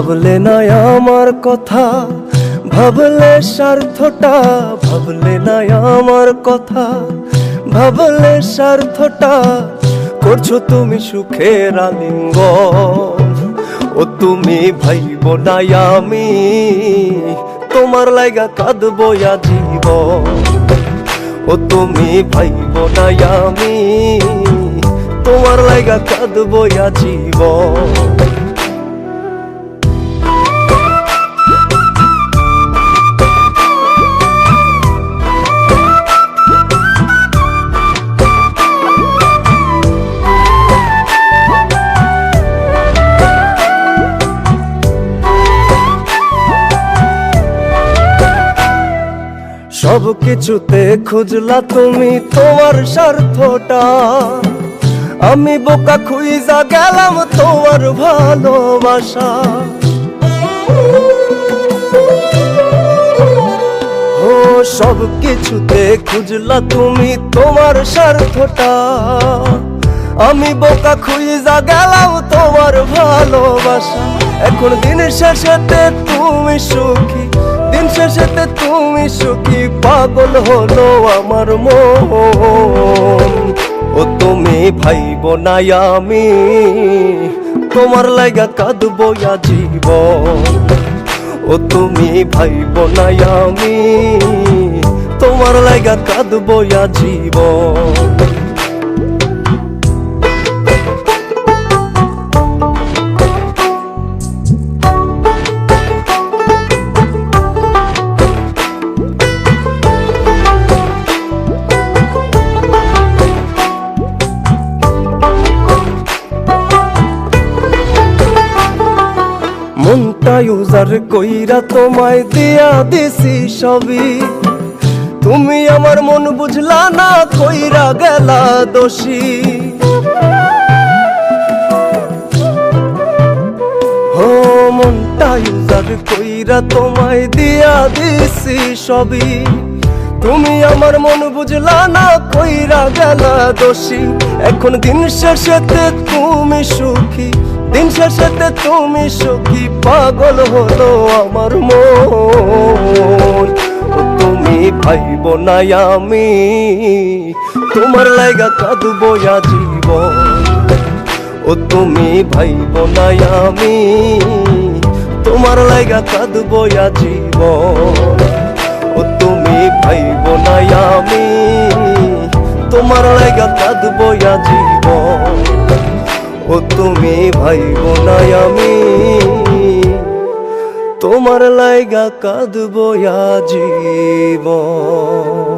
ভাবলে না আমার কথা, ভাবলে স্বার্থটা, ভাবলে না আমার কথা, ভাবলে স্বার্থটা, করছ তুমি সুখের আলিঙ্গ ও তুমি ভাইব না আমি, তোমার লাইগা কাঁদবো জীব ও তুমি ভাইব না আমি, তোমার লাইগা কাঁদবো জীবন। সব কিছুতে খুঁজলা তুমি তোমার স্বার্থটা। আমি বোকা খুইজা গেলাম তোমার ভালোবাসা। ও, সব কিছুতে খুঁজলা তুমি তোমার স্বার্থটা। আমি বোকা খুইজা গেলাম তোমার ভালোবাসা। এখন দিন শেষেতে তুমি সুখী। দিন শেষেতে তুমি সুখী পাগল হলো আমার মন। ও তুমি ভাইব না আমি, তোমার লাইগা কাঁদবো জীবন। ও তুমি ভাইব না আমি, তোমার লাইগা কাঁদবো জীবন। মনটা ইউজার কইরা তোমায় দিয়া দিছি সবই। তুমি আমার মন বুঝলা না কইরা গেলা দোষী। ও, মনটা ইউজার কইরা তোমায় দিয়া দিছি সবই। তুমি আমার মন বুঝলা না কইরা গেলা দোষী। এখন দিন শেষেতে তুমি সুখী। দিন শেষেতে তুমি সুখী পাগল হলো আমার মন। তুমি ভাইব না আমি, তোমার লাইগা কাঁদবো জীবন। ও তুমি ভাইব না আমি, তোমার লাইগা কাঁদবো জীবন। ও তুমি ভাইব না আমি, তোমার লাইগা কাঁদবো জীবন। ও তুমি ভাই বোনাই আমি। তোমার লাইগা কাঁদবো জীবন।